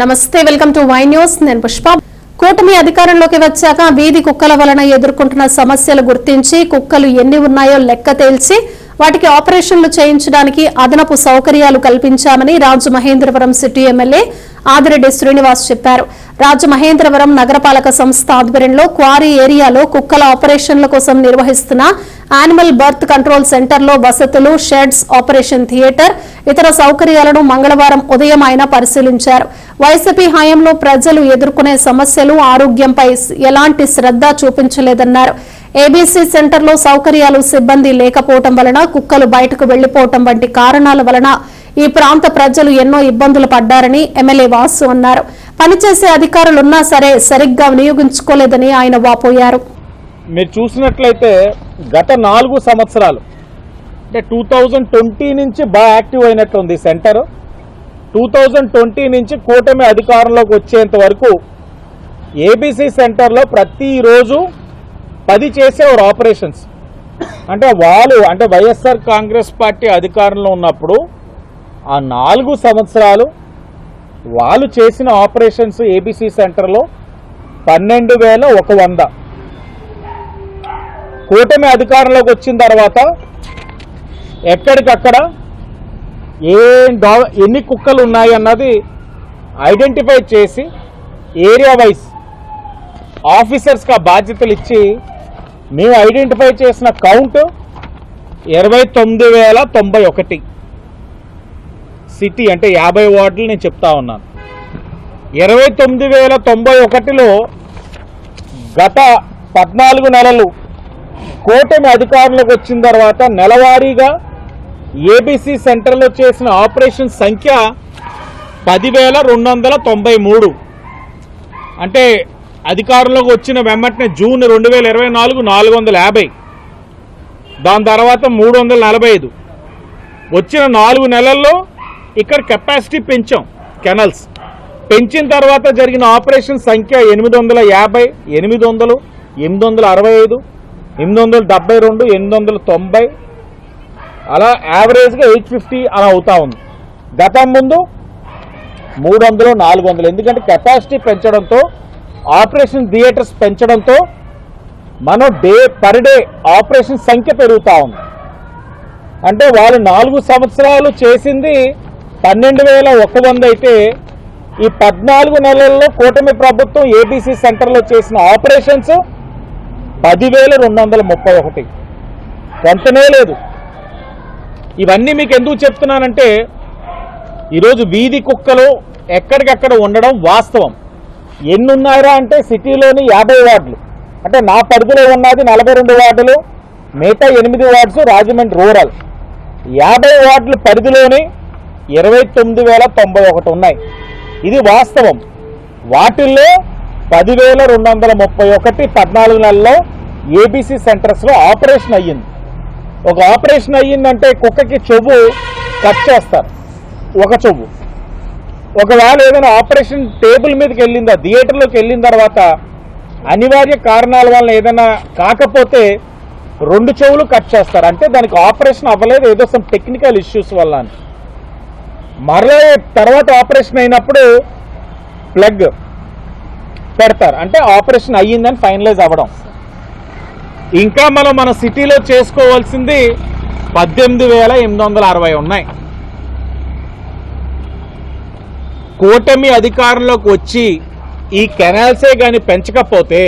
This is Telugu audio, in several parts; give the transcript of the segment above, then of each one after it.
నమస్తే వెల్కమ్ టు వై న్యూస్. నేను పుష్ప. కూటమి అధికారంలోకి వచ్చాక వీధి కుక్కల వలన ఎదుర్కొంటున్న సమస్యలు గుర్తించి కుక్కలు ఎన్ని ఉన్నాయో లెక్క తేల్చి వాటికి ఆపరేషన్లు చేయించడానికి అదనపు సౌకర్యాలు కల్పించామని రాజు మహేంద్రవరం సిటీ ఎమ్మెల్యే ఆదిరెడ్డి శ్రీనివాస్ చెప్పారు. రాజమహేంద్రవరం నగరపాలక సంస్థ ఆధ్వర్యంలో క్వారీ ఏరియాలో కుక్కల ఆపరేషన్ల కోసం నిర్వహిస్తున్న యానిమల్ బర్త్ కంట్రోల్ సెంటర్లో వసతులు షెడ్స్ ఆపరేషన్ థియేటర్ ఇతర సౌకర్యాలను మంగళవారం ఉదయం ఆయన పరిశీలించారు. వైసీపీ హయాంలో ప్రజలు ఎదుర్కొనే సమస్యలు ఆరోగ్యంపై ఎలాంటి శ్రద్ధ చూపించలేదన్నారు. ఏబీసీ సెంటర్లో సౌకర్యాలు సిబ్బంది లేకపోవటం వలన కుక్కలు బయటకు వెళ్ళిపోవటం వంటి కారణాల వలన ఈ ప్రాంత ప్రజలు ఎన్నో ఇబ్బందులు పడ్డారని ఎమ్మెల్యే వాసు అన్నారు. పనిచేసే అధికారులున్నా సరే సరిగ్గా వినియోగించుకోలేదని ఆయన వాపోయారు. మీరు చూసినట్లయితే గత నాలుగు సంవత్సరాలు. అంటే టూ థౌజండ్ ట్వంటీ నుంచి బాగా యాక్టివ్ అయినట్లుంది సెంటర్. టూ థౌజండ్ ట్వంటీ నుంచి కూటమి అధికారంలోకి వచ్చేంత వరకు ఏబీసీ సెంటర్లో ప్రతిరోజు పది చేసేవారు ఆపరేషన్స్. అంటే వాళ్ళు అంటే వైఎస్ఆర్ కాంగ్రెస్ పార్టీ అధికారంలో ఉన్నప్పుడు ఆ నాలుగు సంవత్సరాలు వాళ్ళు చేసిన ఆపరేషన్స్ ఏబీసీ సెంటర్లో పన్నెండు వేల ఒక వంద. కూటమి అధికారంలోకి వచ్చిన తర్వాత ఎక్కడికక్కడ ఏం డా ఎన్ని కుక్కలు ఉన్నాయి అన్నది ఐడెంటిఫై చేసి ఏరియా వైజ్ ఆఫీసర్స్కి ఆ బాధ్యతలు ఇచ్చి మేము ఐడెంటిఫై చేసిన కౌంట్ ఇరవై తొమ్మిది వేల తొంభై ఒకటి. సిటీ అంటే యాభై వార్డులు నేను చెప్తా ఉన్నాను. ఇరవై తొమ్మిది వేల తొంభై ఒకటిలో గత పద్నాలుగు నెలలు కూటమి అధికారంలోకి వచ్చిన తర్వాత నెలవారీగా ఏబీసీ సెంటర్లో చేసిన ఆపరేషన్ సంఖ్య పదివేల రెండు వందల తొంభై మూడు. అంటే అధికారంలోకి వచ్చిన వెంబటనే జూన్ రెండు వేల ఇరవై నాలుగు నాలుగు వందల యాభై. దాని తర్వాత మూడు వందల నలభై ఐదు. వచ్చిన నాలుగు నెలల్లో ఇక్కడ కెపాసిటీ పెంచాం కెనల్స్. పెంచిన తర్వాత జరిగిన ఆపరేషన్ సంఖ్య ఎనిమిది వందల యాభై ఎనిమిది వందలు ఎనిమిది వందల అరవై ఐదు. ఎనిమిది వందల డెబ్బై రెండు ఎనిమిది వందల తొంభై. అలా యావరేజ్గా ఎయిట్ ఫిఫ్టీ అలా అవుతా ఉంది. గతం ముందు మూడు వందలు నాలుగు వందలు. ఎందుకంటే కెపాసిటీ పెంచడంతో ఆపరేషన్ థియేటర్స్ పెంచడంతో మనం డే పర్ డే ఆపరేషన్ సంఖ్య పెరుగుతూ ఉంది. అంటే వాళ్ళు నాలుగు సంవత్సరాలు చేసింది పన్నెండు వేల ఒక వంద అయితే ఈ పద్నాలుగు నెలల్లో కూటమి ప్రభుత్వం ఏబీసీ సెంటర్లో చేసిన ఆపరేషన్స్ పదివేల రెండు వందల ముప్పై ఒకటి. వెంటనే లేదు. ఇవన్నీ మీకు ఎందుకు చెప్తున్నానంటే ఈరోజు వీధి కుక్కలు ఎక్కడికక్కడ ఉండడం వాస్తవం. ఎన్ని ఉన్నాయరా అంటే సిటీలోని యాభై వార్డులు. అంటే నా పరిధిలో ఉన్నది నలభై రెండు వార్డులు మిగతా ఎనిమిది వార్డ్స్ రాజమండ్రి రూరల్. యాభై వార్డుల పరిధిలోని ఇరవై తొమ్మిది వేల తొంభై ఒకటి ఉన్నాయి. ఇది వాస్తవం. వాటిల్లో పదివేల రెండు వందల ముప్పై ఒకటి పద్నాలుగు నెలల్లో ఏబీసీ సెంటర్స్లో ఆపరేషన్ అయ్యింది. ఒక ఆపరేషన్ అయ్యిందంటే కుక్కకి చెవు కట్ చేస్తారు. ఒక చెవు. ఒకవేళ ఏదైనా ఆపరేషన్ టేబుల్ మీదకి వెళ్ళిందా థియేటర్లోకి వెళ్ళిన తర్వాత అనివార్య కారణాల వల్ల ఏదైనా కాకపోతే రెండు చెవులు కట్ చేస్తారు. అంటే దానికి ఆపరేషన్ అవ్వలేదు ఏదో సమ్ టెక్నికల్ ఇష్యూస్ వల్ల అని మరలా తర్వాత ఆపరేషన్ అయినప్పుడు ప్లగ్ పెడతారు. అంటే ఆపరేషన్ అయ్యిందని ఫైనలైజ్ అవ్వడం. ఇంకా మనం మన సిటీలో చేసుకోవాల్సింది పద్దెనిమిది వేల ఎనిమిది వందల అరవై ఉన్నాయి. కూటమి అధికారంలోకి వచ్చి ఈ కెనాల్సే కానీ పెంచకపోతే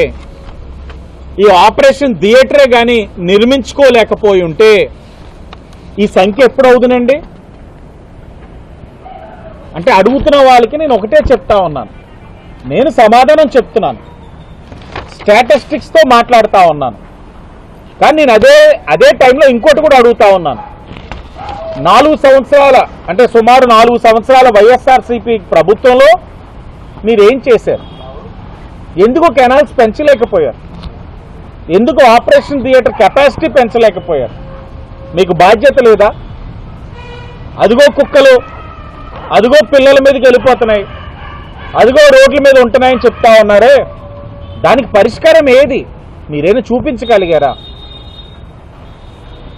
ఈ ఆపరేషన్ థియేటరే కానీ నిర్మించుకోలేకపోయి ఉంటే ఈ సంఖ్య ఎప్పుడు అవుతుందండి? అంటే అడుగుతున్న వాళ్ళకి నేను ఒకటే చెప్తా ఉన్నాను. నేను సమాధానం చెప్తున్నాను. స్టాటిస్టిక్స్తో మాట్లాడుతూ ఉన్నాను. కానీ నేను అదే అదే టైంలో ఇంకోటి కూడా అడుగుతా ఉన్నాను. నాలుగు సంవత్సరాల అంటే సుమారు నాలుగు సంవత్సరాల వైఎస్ఆర్సీపీ ప్రభుత్వంలో మీరేం చేశారు? ఎందుకు కెనాల్స్ పెంచలేకపోయారు? ఎందుకు ఆపరేషన్ థియేటర్ కెపాసిటీ పెంచలేకపోయారు? మీకు బాధ్యత లేదా? అదిగో కుక్కలు అదిగో పిల్లల మీదకి వెళ్ళిపోతున్నాయి. అదిగో రోడ్ల మీద ఉంటున్నాయని చెప్తా ఉన్నారే. దానికి పరిష్కారం ఏది? మీరేమో చూపించగలిగారా?